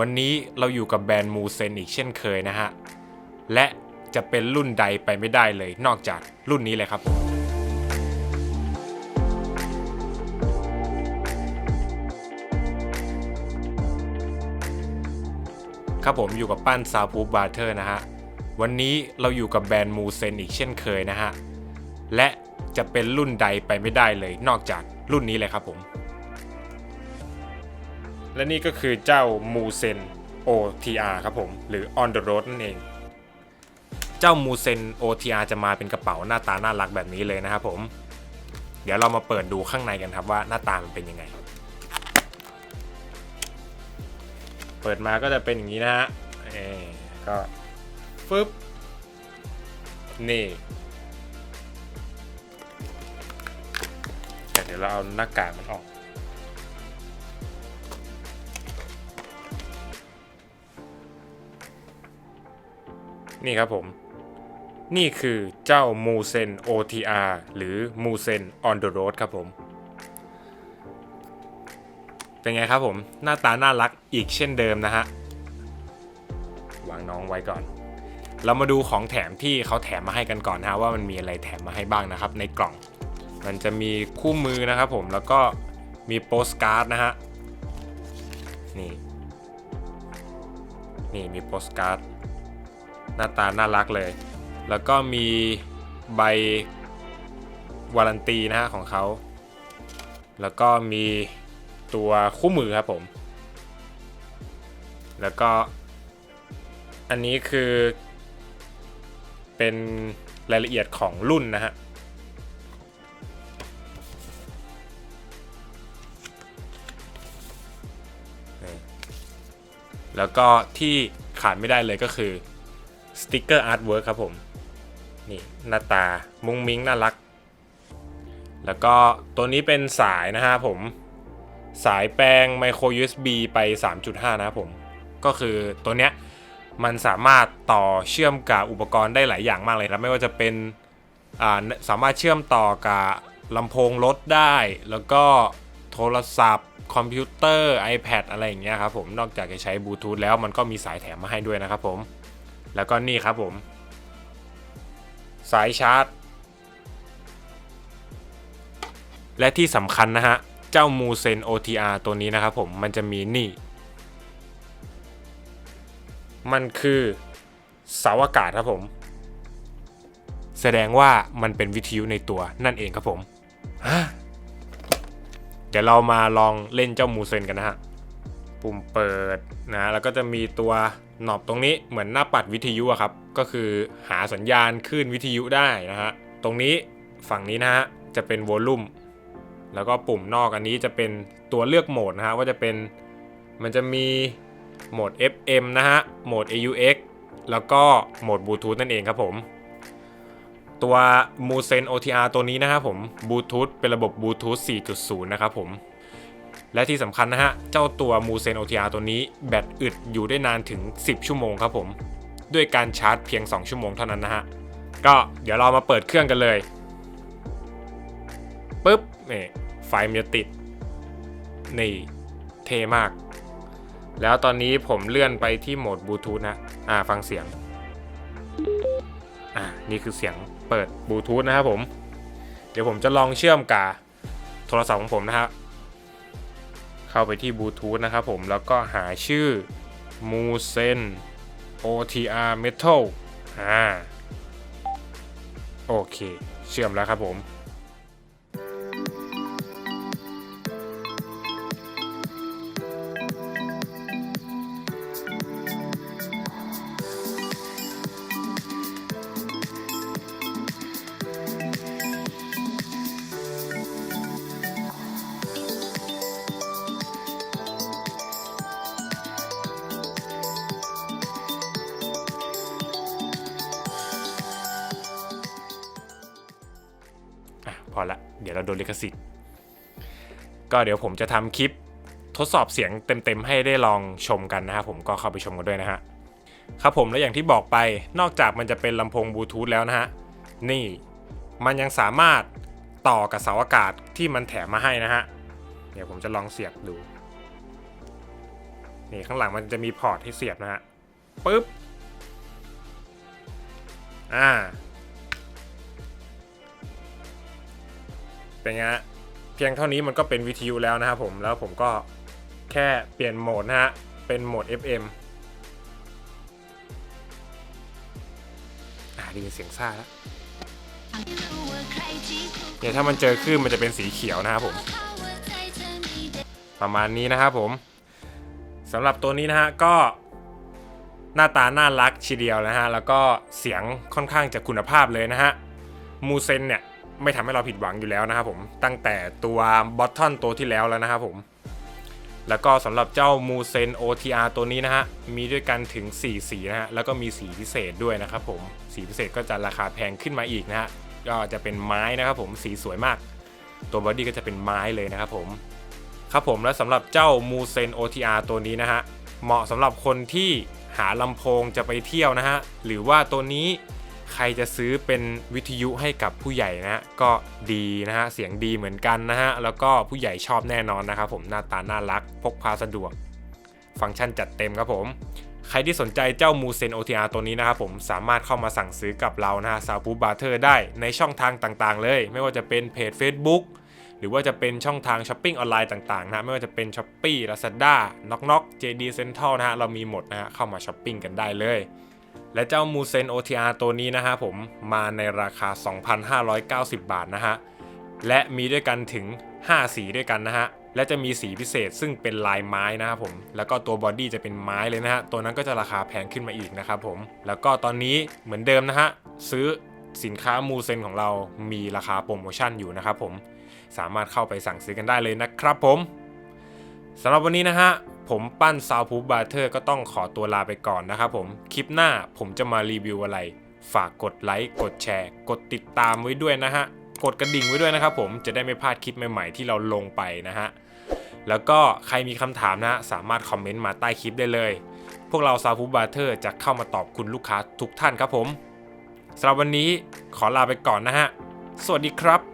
วันนี้เราอยู่กับแบรนด์มูเซนอีกเช่นเคยนะฮะ และจะเป็นรุ่นใดไปไม่ได้เลย นอกจากรุ่นนี้เลยครับผมครับผมอยู่กับปั้นซาวพูบาร์เทอร์นะฮะ วันนี้เราอยู่กับแบรนด์มูเซนอีกเช่นเคยนะฮะ และจะเป็นรุ่นใดไปไม่ได้เลย นอกจากรุ่นนี้เลยครับผม และนี่ก็คือเจ้ามูเซน OTR ครับผม หรือ On the Road นั่นเอง เจ้ามูเซน OTR จะมาเป็นกระเป๋าหน้าตาน่ารักแบบนี้เลยนะครับผม เดี๋ยวเรามาเปิดดูข้างในกันครับว่าหน้าตามันเป็นยังไง เปิดมาก็จะเป็นอย่างนี้นะฮะเออก็ฟึบนี่เดี๋ยวเราเอาหน้ากากมันออก นี่ครับผม นี่คือเจ้ามูเซน OTR หรือมูเซน on the road ครับผม เป็นไงครับผม หน้าตาน่ารักอีกเช่นเดิมนะฮะ วางน้องไว้ก่อน เรามาดูของแถมที่เขาแถมมาให้กันก่อนฮะว่ามันมีอะไรแถมมาให้บ้างนะครับ ในกล่อง มันจะมีคู่มือนะครับผมแล้วก็มีโปสการ์ดนะฮะ นี่ นี่มีโปสการ์ด หน้าตาน่ารักเลย แล้วก็มีใบวารันตีนะฮะของเขา แล้วก็มีตัวคู่มือครับผม แล้วก็อันนี้คือเป็นรายละเอียดของรุ่นนะฮะ แล้วก็ที่ขาดไม่ได้เลยก็คือ สติกเกอร์อาร์ตเวิร์ครับผม นี่หน้าตามุ้งมิ้งน่ารัก แล้วก็ตัวนี้เป็นสายนะฮะผม สายแปลง micro USB ไป 3.5 นะครับผม ก็คือตัวเนี้ยมันสามารถต่อเชื่อมกับอุปกรณ์ได้หลายอย่างมากเลยนะไม่ว่าจะเป็นาสามารถเชื่อมต่อกับลำโพงรถได้ แล้วก็โทรศัพท์ คอมพิวเตอร์ iPad อะไรอย่างเงี้ยครับผม นอกจากจะใช้บลูทูธแล้วมันก็มีสายแถมมาให้ด้วยนะครับผม แล้วก็นี่ครับผม สายชาร์จ และที่สำคัญนะฮะ เจ้ามูเซน OTR ตัวนี้นะครับผมมันจะมีนี่ มันคือเสาอากาศครับผม แสดงว่ามันเป็นวิทยุในตัวนั่นเองครับผม เดี๋ยวเรามาลองเล่นเจ้ามูเซนกันนะฮะ ปุ่มเปิดนะแล้วก็จะมีตัวหนอบตรงนี้เหมือนหน้าปัดวิทยุอะครับก็คือหาสัญญาณคลื่นวิทยุได้นะฮะตรงนี้ฝั่งนี้นะฮะจะเป็นวอลลุ่มแล้วก็ปุ่มนอกอันนี้จะเป็นตัวเลือกโหมดนะฮะว่าจะเป็นมันจะมีโหมด FM นะฮะโหมด AUX แล้วก็โหมดบลูทูธนั่นเองครับผมตัว m u s e n OTR ตัวนี้นะครับผมบลูทูธเป็นระบบบลูทูธ4.0 นะครับผม และที่สำคัญนะฮะ เจ้าตัว m u s e n OTR ตัวนี้แบตอึดอยู่ได้นานถึง 10 ชั่วโมงครับผม ด้วยการชาร์จเพียง 2 ชั่วโมงเท่านั้นนะฮะ ก็เดี๋ยวเรามาเปิดเครื่องกันเลยปุ๊บนี่ไฟมันจะติด นี่เท่มาก แล้วตอนนี้ผมเลื่อนไปที่โหมดบลูทูธนะ อ่าฟังเสียง อ่านี่คือเสียงเปิดบลูทูธนะครับผม เดี๋ยวผมจะลองเชื่อมกับโทรศัพท์ของผมนะฮะ เข้าไปที่บลูทูธนะครับผมแล้วก็หาชื่อ m u s e n OTR Metal อ่าโอเค เชื่อมแล้วครับผม ดี๋ยวเราโดนลิขสิทธิ์ก็เดี๋ยวผมจะทำคลิปทดสอบเสียงเต็มๆให้ได้ลองชมกันนะครับผมก็เข้าไปชมกันด้วยนะฮะครับผมแล้วอย่างที่บอกไปนอกจากมันจะเป็นลำโพงบลูทูธแล้วนะฮะนี่มันยังสามารถต่อกับเสาอากาศที่มันแถมมาให้นะฮะเดี๋ยวผมจะลองเสียบดูนี่ข้างหลังมันจะมีพอร์ตให้เสียบนะฮะปึ๊บอ่า เป็นไงเพียงเท่านี้มันก็เป็นวิทยุแล้วนะครับผมแล้วผมก็แค่เปลี่ยนโหมดนะฮะเป็นโหมด FM อ่าด้ยินเสียงซ่าแล้วเนี่ยถ้ามันเจอคลื่นมันจะเป็นสีเขียวนะครับผม ประมาณนี้นะครับผมสำหรับตัวนี้นะฮะก็หน้าตาน่ารักทีเดียวนะฮะ แล้วก็เสียงค่อนข้างจะคุณภาพเลยนะฮะ มูเซนเนี่ย ไม่ทำให้เราผิดหวังอยู่แล้วนะครับผมตั้งแต่ตัวบอททอนตัวที่แล้วแล้วนะครับผมแล้วก็สำหรับเจ้ามูเซน OTR ตัวนี้นะฮะมีด้วยกันถึง 4 สีนะฮะแล้วก็มีสีพิเศษด้วยนะครับผมสีพิเศษก็จะราคาแพงขึ้นมาอีกนะฮะก็จะเป็นไม้นะครับผมสีสวยมาก ตัวบอดี้ก็จะเป็นไม้เลยนะครับผมครับผมและสำหรับเจ้ามูเซน OTR ตัวนี้นะฮะ เหมาะสำหรับคนที่หาลำโพงจะไปเที่ยวนะฮะ หรือว่าตัวนี้ ใครจะซื้อเป็นวิทยุให้กับผู้ใหญ่นะฮะก็ดีนะฮะ เสียงดีเหมือนกันนะฮะ แล้วก็ผู้ใหญ่ชอบแน่นอนนะครับผมหน้าตาน่ารัก พกพาสะดวก ฟังก์ชันจัดเต็มครับผม ใครที่สนใจเจ้ามูเซน OTR ตัวนี้นะครับผมสามารถเข้ามาสั่งซื้อกับเรานะฮะซา p ูบาร์เทอร์ได้ในช่องทางต่างๆ เลย ไม่ว่าจะเป็นเพจ Facebook หรือว่าจะเป็นช่องทางช้อปปิ้งออนไลน์ต่างๆนะไม่ว่าจะเป็น s h อ p e e Lazada Knock Knock JD Central นะฮะเรามีหมดนะฮะเข้ามาช้อปปิ้งกันได้เลย และเจ้ามูเซน OTR ตัวนี้นะฮะผมมาในราคา 2,590 บาทนะฮะ และมีด้วยกันถึง 5 สีด้วยกันนะฮะ และจะมีสีพิเศษซึ่งเป็นลายไม้นะครับผม แล้วก็ตัวบอดี้จะเป็นไม้เลยนะฮะ ตัวนั้นก็จะราคาแพงขึ้นมาอีกนะครับผม แล้วก็ตอนนี้เหมือนเดิมนะฮะ ซื้อสินค้ามูเซนของเรามีราคาโปรโมชั่นอยู่นะครับผม สามารถเข้าไปสั่งซื้อกันได้เลยนะครับผมสำหรับวันนี้นะฮะ ผมปั้นซาวพูบาร์เทอร์ก็ต้องขอตัวลาไปก่อนนะครับผม คลิปหน้าผมจะมารีวิวอะไร ฝากกดไลค์ กดแชร์ กดติดตามไว้ด้วยนะฮะ กดกระดิ่งไว้ด้วยนะครับผม จะได้ไม่พลาดคลิปใหม่ๆที่เราลงไปนะฮะ แล้วก็ใครมีคำถามนะสามารถคอมเมนต์มาใต้คลิปได้เลย พวกเราซาวพูบาร์เทอร์จะเข้ามาตอบคุณลูกค้าทุกท่านครับผมสำหรับวันนี้ขอลาไปก่อนนะฮะ สวัสดีครับ